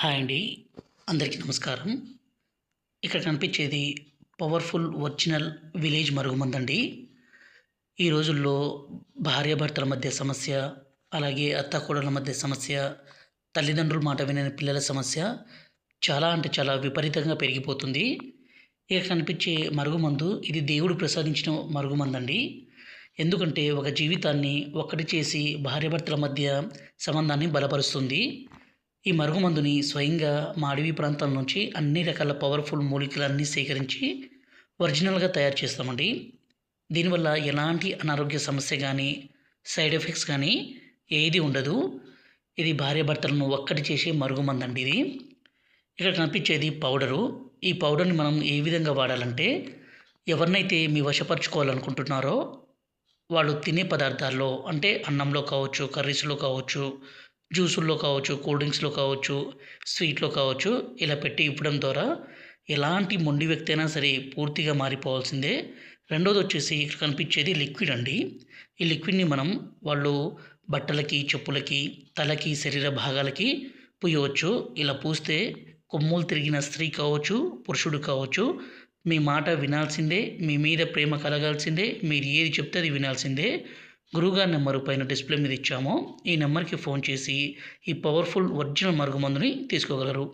Hi అండి. అందరికీ నమస్కారం. ఇక్కడ కనిపించేది పవర్ఫుల్ ఒరిజినల్ విలేజ్ మరుగుమందండి. ఈ రోజుల్లో భార్యాభర్తల మధ్య సమస్య అలాగే అత్తాకోడళ్ళ మధ్య సమస్య తల్లిదండ్రుల మాట వినని పిల్లల సమస్య చాలా అంటే చాలా విపరీతంగా పెరిగిపోతుంది. ఇక కనిపించే మరుగుమందు ఇది దేవుడు ప్రసాదించిన మరుగుమందండి. ఎందుకంటే ఒక జీవితాన్ని ఒక్కటి చేసి భార్యాభర్తల మధ్య సంబంధాన్ని బలపరుస్తుంది. ఈ మరుగుమందుని స్వయంగా మా అడవి ప్రాంతం నుంచి అన్ని రకాల పవర్ఫుల్ మూలికలన్నీ సేకరించి ఒరిజినల్గా తయారు చేస్తామండి. దీనివల్ల ఎలాంటి అనారోగ్య సమస్య కానీ సైడ్ ఎఫెక్ట్స్ కానీ ఏది ఉండదు. ఇది భార్యాభర్తలను ఒక్కటి చేసే మరుగుమందండి ఇది. ఇక్కడ కనిపించేది పౌడరు. ఈ పౌడర్ని మనం ఏ విధంగా వాడాలంటే ఎవరినైతే మీ వశపరచుకోవాలనుకుంటున్నారో వాళ్ళు తినే పదార్థాల్లో అంటే అన్నంలో కావచ్చు కర్రీస్లో కావచ్చు జ్యూసుల్లో కావచ్చు కూల్ డ్రింక్స్లో కావచ్చు స్వీట్లో కావచ్చు ఇలా పెట్టి ఇవ్వడం ద్వారా ఎలాంటి మొండి వ్యక్తి అయినా సరే పూర్తిగా మారిపోవాల్సిందే. రెండోది వచ్చేసి ఇక్కడ కనిపించేది లిక్విడ్ అండి. ఈ లిక్విడ్ని మనం వాళ్ళు బట్టలకి చెప్పులకి తలకి శరీర భాగాలకి పూయవచ్చు. ఇలా పూస్తే కొమ్ములు తిరిగిన స్త్రీ కావచ్చు పురుషుడు కావచ్చు మీ మాట వినాల్సిందే మీ మీద ప్రేమ కలగాల్సిందే మీరు ఏది చెప్తే అది వినాల్సిందే. గురువుగారి నెంబరు పైన డిస్ప్లే మీద ఇచ్చామో. ఈ నెంబర్కి ఫోన్ చేసి ఈ పవర్ఫుల్ ఒరిజినల్ మరుగుమందుని తీసుకోగలరు.